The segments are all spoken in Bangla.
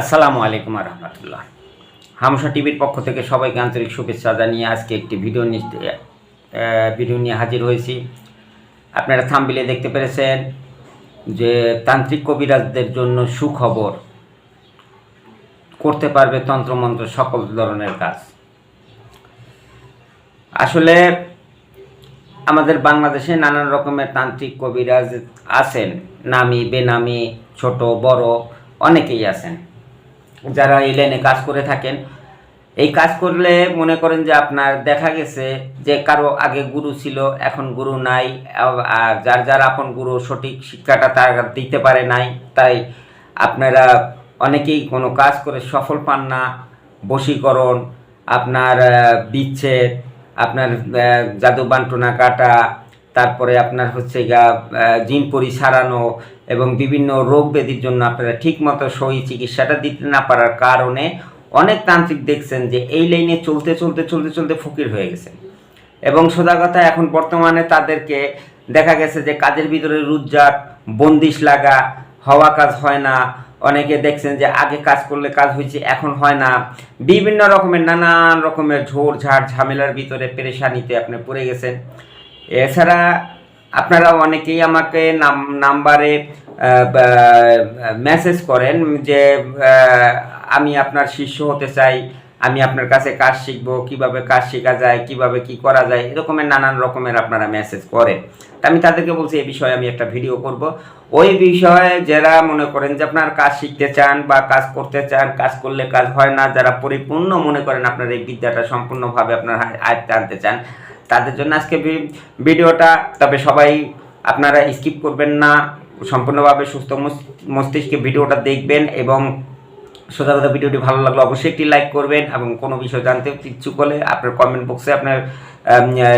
আসসালামু আলাইকুম রহমতুল্লাহ। হামসা টিভির পক্ষ থেকে সবাইকে আন্তরিক শুভেচ্ছা জানিয়ে আজকে একটি ভিডিও ভিডিও নিয়ে হাজির হয়েছি। আপনারা থামবিলে দেখতে পেরেছেন যে তান্ত্রিক কবিরাজদের জন্য সুখবর, করতে পারবে তন্ত্রমন্ত্র সকল ধরনের কাজ। আসলে আমাদের বাংলাদেশে নানান রকমের তান্ত্রিক কবিরাজ আছেন। নামি, বেনামি, ছোট, বড়, অনেকেই আছেন। যারা এই লাইনে কাজ করে থাকেন, এই কাজ করলে মনে করেন যে আপনার দেখা গেছে যে কারও আগে গুরু ছিল, এখন গুরু নাই, আর যার যার আপন গুরু সঠিক শিক্ষাটা তার দিতে পারে নাই, তাই আপনারা অনেকেই কোনো কাজ করে সফল পান না, বশীকরণ, আপনার বিচ্ছেদ, আপনার জাদু বান্টনা কাটা তারপরে আপনার হচ্ছে গা জিন পরি সারানো এবং বিভিন্ন রোগ ব্যাধির জন্য আপনারা ঠিকমতো সই চিকিৎসাটা দিতে না পারার কারণে অনেক তান্ত্রিক দেখছেন যে এই লাইনে চলতে চলতে চলতে চলতে ফকির হয়ে গেছে। এবং সোজা কথা, এখন বর্তমানে তাদেরকে দেখা গেছে যে কাজের ভিতরে রুজ্জাক বন্দিশ লাগা, হওয়া কাজ হয় না। অনেকে দেখছেন যে আগে কাজ করলে কাজ হয়েছে, এখন হয় না। বিভিন্ন রকমের, নানান রকমের ঝোড় ঝাড় ঝামেলার ভিতরে পেরেশানিতে আপনি পড়ে গেছেন। এছাড়া আপনারা অনেকেই আমাকে নাম, নাম্বারে মেসেজ করেন যে আমি আপনার শিষ্য হতে চাই, আমি আপনার কাছে কাজ শিখব, কীভাবে কাজ শেখা যায়, কীভাবে কি করা যায়, এরকমের নানান রকমের আপনারা মেসেজ করেন। তা আমি তাদেরকে বলছি, এই বিষয়ে আমি একটা ভিডিও করব। ওই বিষয়ে যারা মনে করেন যে আপনার কাজ শিখতে চান বা কাজ করতে চান, কাজ করলে কাজ হয় না, যারা পরিপূর্ণ মনে করেন আপনার এই বিদ্যাটা সম্পূর্ণভাবে আপনার আয়ত্তে আনতে চান তাদের জন্য আজকে ভিডিওটা, তবে সবাই আপনারা স্কিপ করবেন না। সম্পূর্ণভাবে সুস্থ মস- মস্তিষ্কে ভিডিওটা দেখবেন এবং সোজা কথা ভিডিওটি ভালো লাগলে অবশ্যই একটি লাইক করবেন এবং কোনো বিষয় জানতে ইচ্ছুক হলে আপনার কমেন্ট বক্সে আপনার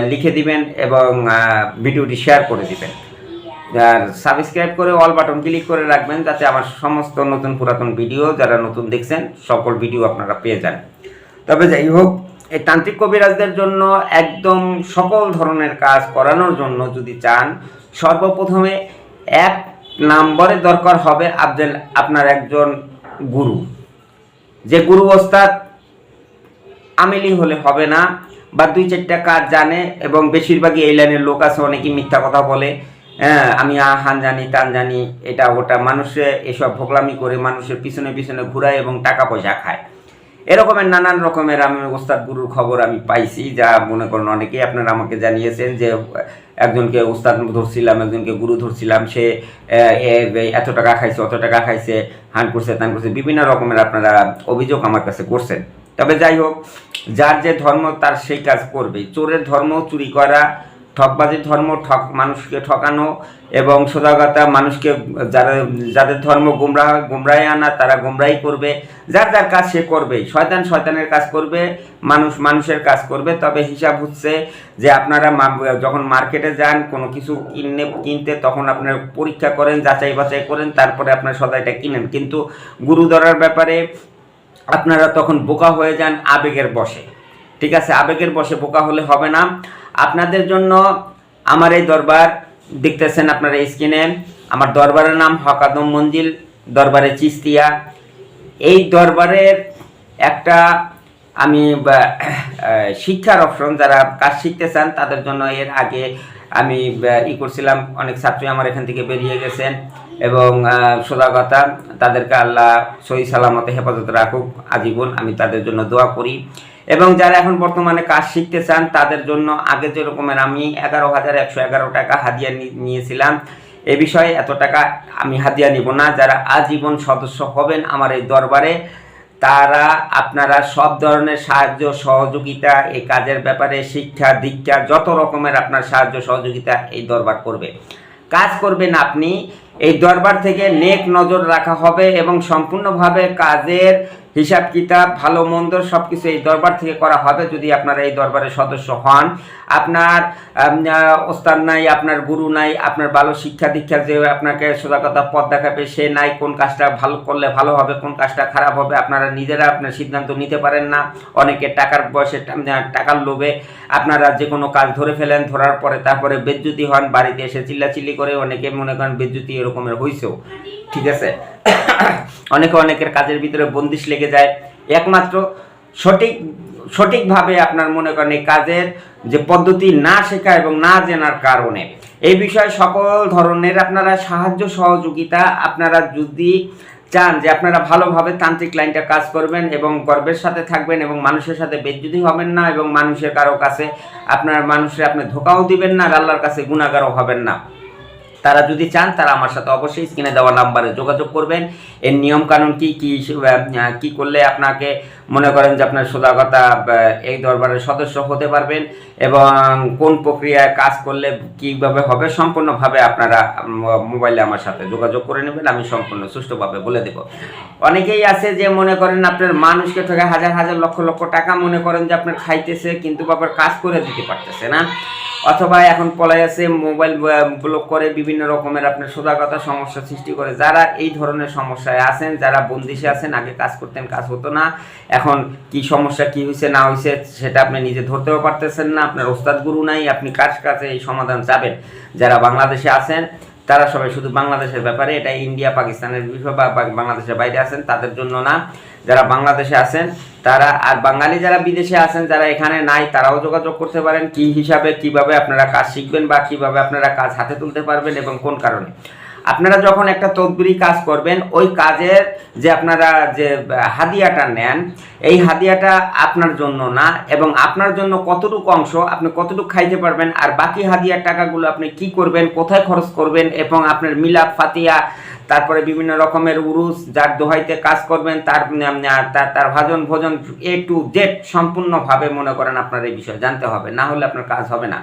লিখে দিবেন এবং ভিডিওটি শেয়ার করে দিবেন। আর সাবস্ক্রাইব করে অল বাটন ক্লিক করে রাখবেন যাতে আমার সমস্ত নতুন পুরাতন ভিডিও যারা নতুন দেখছেন, সকল ভিডিও আপনারা পেয়ে যান। তবে যাই হোক এই তান্ত্রিক কবিরাজদের জন্য একদম সকল ধরনের কাজ করানোর জন্য যদি চান, সর্বপ্রথমে এক নম্বরে দরকার হবে আপনার আপনার একজন গুরু। যে গুরু ওস্তাদ আমেলি হলে হবে না, বা দুই চারটা কাজ জানে এবং বেশিরভাগই এই লাইনের লোক আছে, অনেকেই মিথ্যা কথা বলে হ্যাঁ আমি আহান জানি, তান জানি, এটা, ওটা, মানুষে এসব ভোগলামি করে মানুষের পিছনে পিছনে ঘুরায় এবং টাকা পয়সা খায়। এরকমের নানান রকমের আমি ওস্তাদ গুরুর খবর আমি পাইছি, যা মনে করেন অনেকেই আপনারা আমাকে জানিয়েছেন যে, একজনকে ওস্তাদ ধরছিলাম, একজনকে গুরু ধরছিলাম, সে এত টাকা খাইছে, অত টাকা খাইছে, হান করছে, তান করছে, বিভিন্ন রকমের আপনারা অভিযোগ আমার কাছে করছেন। তবে যাই হোক, যার যে ধর্ম তার সেই কাজ করবে চোরের ধর্ম চুরি করা ঠকবাজির ধর্ম, ঠক মানুষকে ঠকানো এবং সোজাগতা মানুষকে, যারা, যাদের ধর্ম গুমরাহ গুমরাহে আনা তারা গুমরাই করবে। যার যার কাজ সে করবে। শয়তান শয়তানের কাজ করবে, মানুষ মানুষের কাজ করবে। তবে হিসাব হচ্ছে যে আপনারা যখন মার্কেটে যান, কোনো কিছু কিনে কিনতে তখন আপনার পরীক্ষা করেন, যাচাই বাছাই করেন, তারপরে আপনার সদাইটা কিনেন। কিন্তু গুরু ধরার ব্যাপারে আপনারা তখন বোকা হয়ে যান, আবেগের বসে ঠিক আছে? আবেগের বসে বোকা হলে হবে না। আপনাদের জন্য আমার এই দরবার দেখতেছেন আপনারা স্ক্রিনে। আমার দরবারের নাম হকাদম মঞ্জিল, দরবারে চিস্তিয়া। এই দরবারের একটা আমি শিক্ষার অপশন, যারা কাজ শিখতে চান, তাদের জন্য এর আগে আমি ই করছিলাম। অনেক ছাত্রী আমার এখান থেকে বেরিয়ে গেছেন এবং সোজা কথা, তাদেরকে আল্লাহ সহি সালামতে হেফাজত রাখুক, আজীবন আমি তাদের জন্য দোয়া করি। এবং যারা এখন বর্তমানে কাজ শিখতে চান, তাদের জন্য আগে যেরকমের আমি এগারো হাজার একশো এগারো টাকা হাদিয়া নিয়েছিলাম, এ বিষয়ে এত টাকা আমি হাদিয়া নিব না। যারা আজীবন সদস্য হবেন আমার এই দরবারে, তারা আপনারা সব ধরনের সাহায্য, সহযোগিতা, এই কাজের ব্যাপারে শিক্ষা, দীক্ষা, যত রকমের আপনার সাহায্য, সহযোগিতা এই দরবার করবে। কাজ করবেন আপনি, এই দরবার থেকে নেক নজর রাখা হবে এবং সম্পূর্ণভাবে কাজের হিসাব, কিতাব, ভালো, মন্দ সব কিছু এই দরবার থেকে করা হবে যদি আপনারা এই দরবারের সদস্য হন। আপনার ওস্তাদ নাই, আপনার গুরু নাই, আপনার ভালো শিক্ষা দীক্ষা যে আপনাকে সোজা কথা পথ দেখাবে, সে নাই, কোন কাজটা ভালো করলে ভালো হবে, কোন কাজটা খারাপ হবে, আপনারা নিজেরা আপনার সিদ্ধান্ত নিতে পারেন না। অনেকে টাকার বয়সে টাকার লোভে আপনারা যে কোনো কাজ ধরে ফেলেন, ধরার পরে তারপরে বেজ্জুতি হন, বাড়িতে এসে চিল্লাচিল্লি করে অনেকে মনে করেন বেজ্জুতি এরকমের হয়েছেও ঠিক আছে? অনেকে অনেকের কাজের ভিতরে বন্দিশ লেগে যায়। একমাত্র সঠিক, সঠিকভাবে আপনার মনে করেন এই কাজের যে পদ্ধতি না শেখা এবং না জানার কারণে। এই বিষয়ে সকল ধরনের আপনারা সাহায্য সহযোগিতা আপনারা যদি চান যে আপনারা ভালোভাবে তান্ত্রিক লাইনটা কাজ করবেন এবং গর্বের সাথে থাকবেন এবং মানুষের সাথে বেজ্জুতি হবেন না এবং মানুষের কারও কাছে আপনার, মানুষের আপনি ধোকাও দিবেন না আর আল্লাহর কাছে গুণাগারও হবেন না। তারা যদি চান, তারা আমার সাথে অবশ্যই স্ক্রিনে দেওয়া নাম্বারে যোগাযোগ করবেন। এর নিয়মকানুন কি কি কি করলে আপনাকে মনে করেন যে আপনার সোদাগতা এই দরবারের সদস্য হতে পারবেন এবং কোন প্রক্রিয়ায় কাজ করলে কীভাবে হবে সম্পূর্ণভাবে আপনারা মোবাইলে আমার সাথে যোগাযোগ করে নেবেন, আমি সম্পূর্ণ সুষ্ঠুভাবে বলে দেব। অনেকেই আছে যে মনে করেন আপনার মানুষকে ঠকে হাজার হাজার লক্ষ লক্ষ টাকা মনে করেন যে আপনার খাইতেছে কিন্তু বাবার কাজ করে দিতে পারতেছে না। অথবা এখন পলাই আছে মোবাইল ব্লক করে বিভিন্ন রকমের আপনার সোদাগতা সমস্যা সৃষ্টি করে। যারা এই ধরনের সমস্যায় আছেন, যারা বন্দিশে আছেন, আগে কাজ করতেন, কাজ হতো না। এখন কি সমস্যা, কি হয়েছে না হয়েছে সেটা আপনি নিজে ধরতেও পারতেছেন না, আপনার ওস্তাদ গুরু নাই, আপনি কার কাছে এই সমাধান চাবেন? যারা বাংলাদেশে আছেন, তারা সবাই শুধু বাংলাদেশের ব্যাপারে এটা ইন্ডিয়া, পাকিস্তানের বিষয় বা বাংলাদেশের বাইরে আছেন, তাদের জন্য না। যারা বাংলাদেশে আছেন, তারা আর বাঙালি যারা বিদেশে আছেন, যারা এখানে নাই, তারাও যোগাযোগ করতে পারেন, কি হিসাবে, কীভাবে আপনারা কাজ শিখবেন বা কীভাবে আপনারা কাজ হাতে তুলতে পারবেন এবং কোন কারণে। আপনারা যখন একটা তদবিরি কাজ করবেন, ওই কাজের যে আপনারা যে হাদিয়াটা নেন, এই হাদিয়াটা আপনার জন্য না এবং আপনার জন্য কতটুকু অংশ আপনি কতটুকু খাইতে পারবেন আর বাকি হাদিয়ার টাকাগুলো আপনি কি করবেন, কোথায় খরচ করবেন এবং আপনার মিলাপ ফাতিয়া তারপরে বিভিন্ন রকমের উরুস, যার দোহাইতে কাজ করবেন, তার তার ভাজন ভোজন এ টু জেড সম্পূর্ণভাবে মনে করেন আপনার এই বিষয় জানতে হবে, না হলে আপনার কাজ হবে না।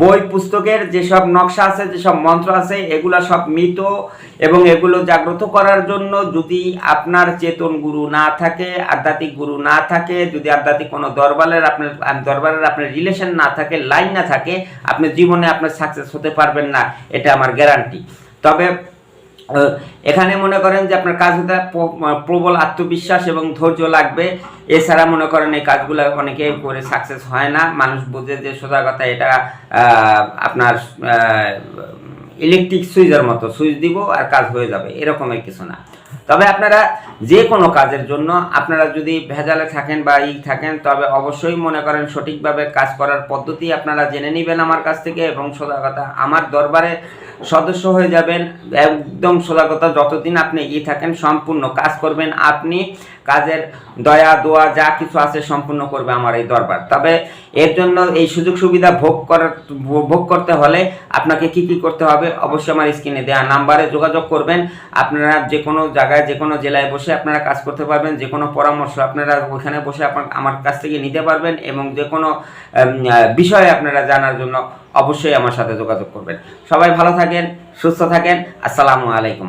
বই পুস্তকের যেসব নকশা আছে, যেসব মন্ত্র আছে, এগুলো সব মৃত এবং এগুলো জাগ্রত করার জন্য যদি আপনার চেতন গুরু না থাকে, আধ্যাত্মিক গুরু না থাকে, যদি আধ্যাত্মিক কোনো দরবারের আপনার দরবারের আপনার রিলেশন না থাকে লাইন না থাকে, আপনি জীবনে আপনার সাকসেস হতে পারবেন না, এটা আমার গ্যারান্টি তবে এখানে মনে করেন যে আপনার কাজ হতে প্রবল আত্মবিশ্বাস এবং ধৈর্য লাগবে। এছাড়া মনে করেন এই কাজগুলো অনেকে করে সাকসেস হয় না। মানুষ বোঝে যে সোজা কথা এটা আপনার ইলেকট্রিক সুইচের মতো। সুইচ দিব আর কাজ হয়ে যাবে। এরকমের কিছু না। তবে আপনারা যে কোনো কাজের জন্য আপনারা যদি ভেজালে থাকেন বা ই থাকেন, তবে অবশ্যই মনে করেন সঠিকভাবে কাজ করার পদ্ধতি আপনারা জেনে নেবেন আমার কাছ থেকে এবং সোজা কথা আমার দরবারে। সদস্য হয়ে যাবেন। একদম সোজা কথা, যতদিন আপনি ই থাকেন, সম্পূর্ণ কাজ করবেন। আপনি কাজের দয়া, দোয়া, যা কিছু আছে সম্পূর্ণ করবে আমার এই দরবার। তবে এর জন্য এই সুযোগ সুবিধা ভোগ করার, ভোগ করতে হলে আপনাকে কি কি করতে হবে অবশ্যই আমার স্ক্রিনে দেওয়া নাম্বারে যোগাযোগ করবেন। আপনারা যে কোনো জায়গায় যে কোনো জেলায় বসে আপনারা কাজ করতে পারবেন। যে কোনো পরামর্শ আপনারা ওইখানে বসে আমার কাছ থেকে নিতে পারবেন এবং যে কোনো বিষয়ে আপনারা জানার জন্য অবশ্যই আমার সাথে যোগাযোগ করবেন। সবাই ভালো থাকেন সুস্থ থাকেন। আসসালামু আলাইকুম।